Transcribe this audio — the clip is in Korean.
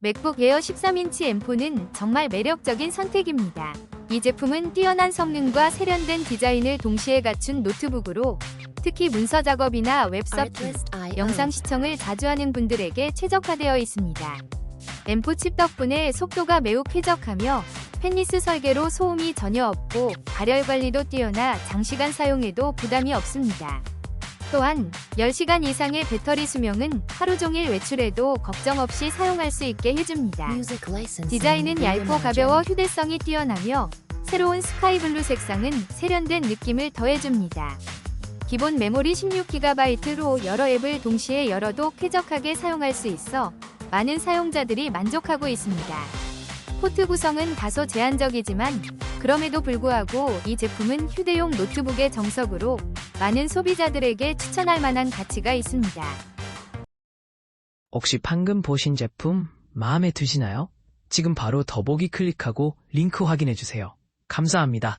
맥북 에어 13인치 M4는 정말 매력적인 선택입니다. 이 제품은 뛰어난 성능과 세련된 디자인을 동시에 갖춘 노트북으로 특히 문서 작업이나 웹서핑, 영상 시청을 자주 하는 분들에게 최적화되어 있습니다. M4 칩 덕분에 속도가 매우 쾌적하며 펜리스 설계로 소음이 전혀 없고 발열 관리도 뛰어나 장시간 사용해도 부담이 없습니다. 또한 10시간 이상의 배터리 수명은 하루 종일 외출해도 걱정 없이 사용할 수 있게 해줍니다. 디자인은 얇고 가벼워 휴대성이 뛰어나며 새로운 스카이블루 색상은 세련된 느낌을 더해줍니다. 기본 메모리 16GB로 여러 앱을 동시에 열어도 쾌적하게 사용할 수 있어 많은 사용자들이 만족하고 있습니다. 포트 구성은 다소 제한적이지만 그럼에도 불구하고 이 제품은 휴대용 노트북의 정석으로 많은 소비자들에게 추천할 만한 가치가 있습니다. 혹시 방금 보신 제품 마음에 드시나요? 지금 바로 더보기 클릭하고 링크 확인해 주세요. 감사합니다.